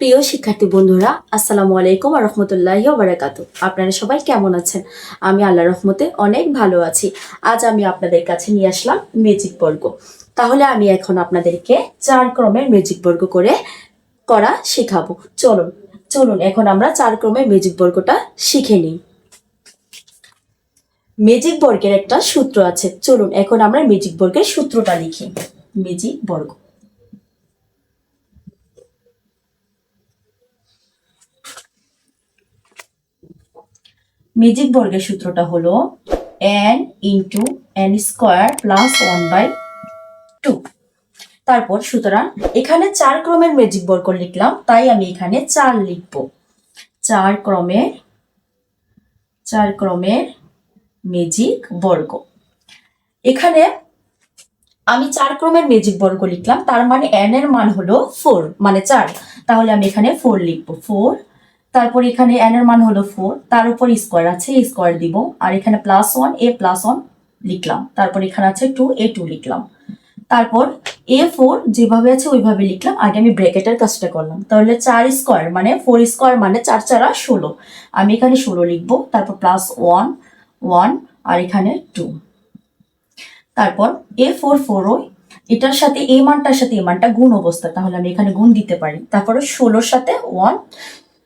প্রিয় শিক্ষার্থী বন্ধুরা, আসসালামু আলাইকুম রহমতুল্লাহি বারাকাত আপনারা সবাই কেমন আছেন? আমি আল্লাহ রহমতে অনেক ভালো আছি। আজ আমি আপনাদের কাছে নিয়ে আসলাম ম্যাজিক বর্গ। তাহলে আমি এখন আপনাদেরকে চার ক্রমের ম্যাজিক বর্গ করে করা শেখাবো। চলুন চলুন, এখন আমরা চার ক্রমের ম্যাজিক বর্গটা শিখে নিই। ম্যাজিক বর্গের একটা সূত্র আছে। চলুন, এখন আমরা ম্যাজিক বর্গের সূত্রটা লিখি। ম্যাজিক বর্গ। ম্যাজিক বর্গের সূত্রটা হলো N into N square plus one by two তারপর সুতরাং এখানে চার ক্রমের ম্যাজিক বর্গ লিখলাম, তাই আমি এখানে চার লিখব। চার ক্রমের চার ক্রমের ম্যাজিক বর্গ। এখানে আমি চার ক্রমের ম্যাজিক বর্গ লিখলাম, তার মানে এন এর মান হলো ফোর মানে চার। তাহলে আমি এখানে ফোর লিখব। ফোর তারপর এখানে এন এর মান হলো ফোর তার উপর স্কোয়ার আছে স্কোয়ার দিব। আর এখানে plus one A plus one লিখলাম। তারপর এখানে আছে টু এ টু লিখলাম। তারপর এ ফোর যেভাবে আছে ওইভাবে লিখলাম। আগে আমি ব্র্যাকেটের কাজটা করলাম। তাহলে চার স্কোয়ার মানে ফোর স্কোয়ার মানে চার চারা ষোলো। আমি এখানে ষোলো লিখব। তারপর প্লাস ওয়ান ওয়ান আর এখানে টু তারপর এ ফোর ফোর ওই। এটার সাথে এ মানটার সাথে এ মানটা গুণ অবস্থা। তাহলে আমি এখানে গুণ দিতে পারি। তারপরে ষোলোর সাথে ওয়ান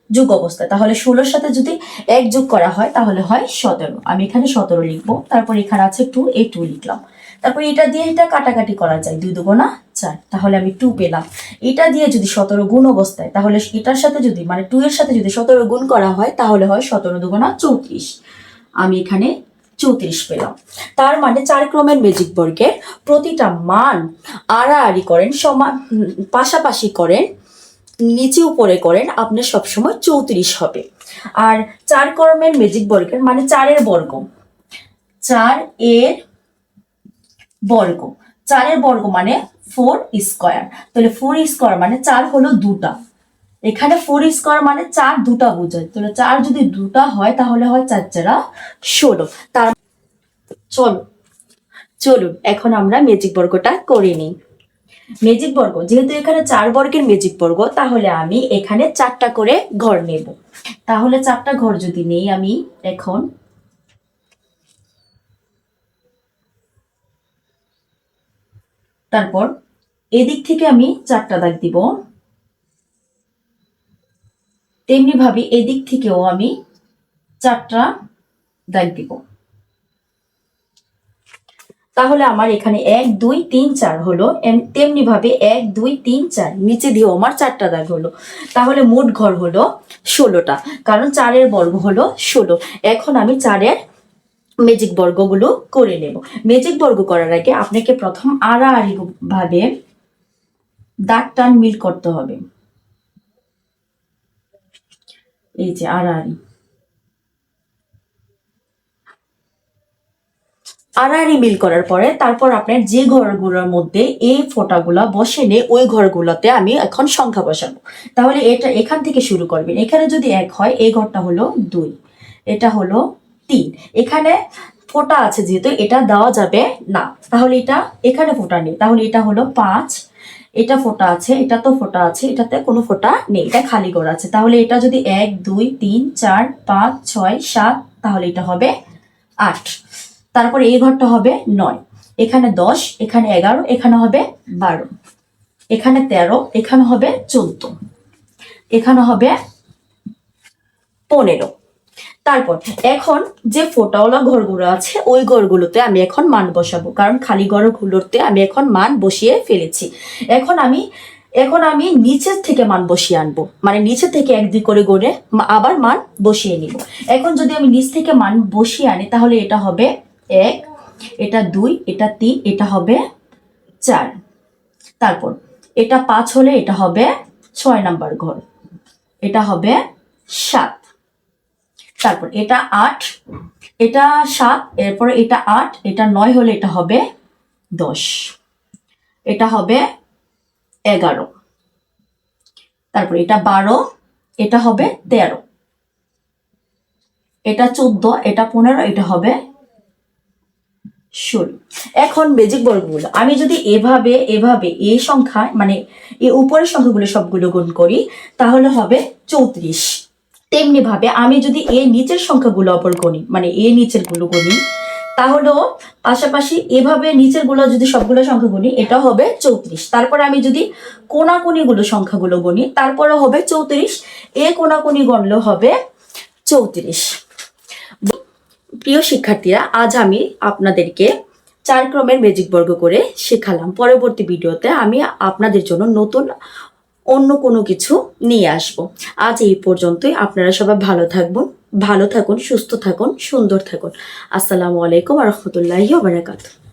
যোগ অবস্থা তাহলে ষোলোর সাথে যদি এক যোগ করা হয়, তাহলে হয় সতেরো। আমি এখানে সতেরো লিখব, তারপর এখানে আছে টু, এ টু লিখলাম। তারপর এটা দিয়ে এটা কাটাকাটি করা যায়, দুই দুগুণা চার। তাহলে আমি টু পেলাম। এটা দিয়ে যদি সতেরো গুণ অবস্থায়, তাহলে এটার সাথে যদি মানে টু এর সাথে যদি সতেরো গুণ করা হয়, তাহলে হয় সতেরো দুগুণা চৌত্রিশ। আমি এখানে চৌত্রিশ পেলাম। তার মানে চার ক্রমের ম্যাজিক বর্গের প্রতিটা মান আড়াআড়ি করেন, সমান পাশাপাশি করেন নিচে উপরে করেন আপনার সবসময় চৌত্রিশ হবে। আর চার কর্মের ম্যাজিক বর্গের মানে চারের বর্গ। চার এর বর্গ। চারের বর্গ মানে ফোর স্কোয়ার তাহলে ফোর স্কোয়ার মানে চার হলো দুটা। এখানে ফোর স্কোয়ার মানে চার দুটা বোঝায়। তাহলে চার যদি দুটা হয়, তাহলে হয় চার চারা ষোলো। তার চলো চলুন, এখন আমরা ম্যাজিক বর্গটা করে নিই। ম্যাজিক বর্গ যেহেতু এখানে চার বর্গের ম্যাজিক বর্গ তাহলে আমি এখানে চারটা করে ঘর নেব। তাহলে চারটা ঘর যদি নেই, আমি এখন তারপর এদিক থেকে আমি চারটা দাগ দিব। তেমনি ভাবে এদিক থেকেও আমি চারটা দাগ দিব। তাহলে আমার এখানে এক, দুই, তিন, চার হলো। তেমনি ভাবে এক, দুই, তিন, চার। নিচে দিয়েও আমার চারটা দাগ হলো। তাহলে মোট ঘর হলো ষোলোটা। কারণ চারের বর্গ হলো ষোলো। এখন আমি চারের ম্যাজিক বর্গগুলো করে নেব। ম্যাজিক বর্গ করার আগে আপনাকে প্রথম আড়াআড়ি ভাবে দাগ, টান মিল করতে হবে। এই যে আড়াআড়ি। আড়াআড়ি মিল করার পরে তারপর আপনার যে ঘরগুলোর মধ্যে এই ফোঁটাগুলা বসেনে, ওই ঘরগুলোতে আমি এখন সংখ্যা বসাবো। তাহলে এটা এখান থেকে শুরু করবেন। এখানে যদি এক হয়, এই ঘরটা হলো দুই, এটা হলো তিন। এখানে ফোঁটা আছে যেহেতু, এটা দেওয়া যাবে না। তাহলে এটা এখানে ফোঁটা নেই। তাহলে এটা হলো পাঁচ, এটা ফোঁটা আছে, এটা তো ফোঁটা আছে, এটাতে কোনো ফোঁটা নেই, এটা খালি ঘর আছে। তাহলে এটা যদি এক, দুই, তিন, চার, পাঁচ, ছয়, সাত, তাহলে এটা হবে আট। তারপরে এই ঘরটা হবে নয়। এখানে দশ, এখানে এগারো, এখানে হবে বারো। এখানে তেরো, এখানে হবে চোদ্দ। এখানে হবে পনেরো। তারপর এখন যে ফোটাওয়ালা ঘরগুলো আছে, ওই ঘরগুলোতে আমি এখন মান বসাবো। কারণ খালি ঘরগুলোতে আমি এখন মান বসিয়ে ফেলেছি। এখন আমি এখন আমি নিচের থেকে মান বসিয়ে আনব। মানে নিচে থেকে এক দুই করে গড়ে আবার মান বসিয়ে নিব। এখন যদি আমি নিচ থেকে মান বসিয়ে আনি, তাহলে এটা হবে এক, এটা দুই, এটা তিন, এটা হবে চার। তারপর, এটা পাঁচ হলে এটা হবে ছয় নাম্বার ঘর। এটা হবে সাত। তারপর, এটা আট, এটা সাত, এরপরে এটা আট, এটা নয় হলে এটা হবে দশ। এটা হবে এগারো। তারপর, এটা বারো, এটা হবে তেরো। এটা চোদ্দ, এটা পনেরো, এটা হবে ষোলো এখন বেজিক বর্গগুলো আমি যদি এভাবে এভাবে এই সংখ্যা মানে এই উপরের সংখ্যাগুলো সবগুলো গুণ করি, তাহলে হবে চৌত্রিশ। তেমনি ভাবে আমি যদি এই নিচের সংখ্যাগুলো অপর গণি মানে এই নিচেরগুলো গণি তাহলেও পাশাপাশি এভাবে নিচেরগুলো যদি সবগুলো সংখ্যা গুনি এটা হবে চৌত্রিশ। তারপর আমি যদি কোনাকুনি গুলো সংখ্যাগুলো গুনি, তারপরে হবে চৌত্রিশ। এ কোনাকুনি গণলে হবে চৌত্রিশ। প্রিয় শিক্ষার্থীরা, আজ আমি আপনাদেরকে চার ক্রমের ম্যাজিক বর্গ করে শেখালাম। পরবর্তী ভিডিওতে আমি আপনাদের জন্য নতুন অন্য কোনো কিছু নিয়ে আসব। আজ এই পর্যন্তই। আপনারা সবাই ভালো থাকবেন, ভালো থাকুন, সুস্থ থাকুন, সুন্দর থাকুন। আসসালামু আলাইকুম রহমতুল্লাহি বারাকাতুহ।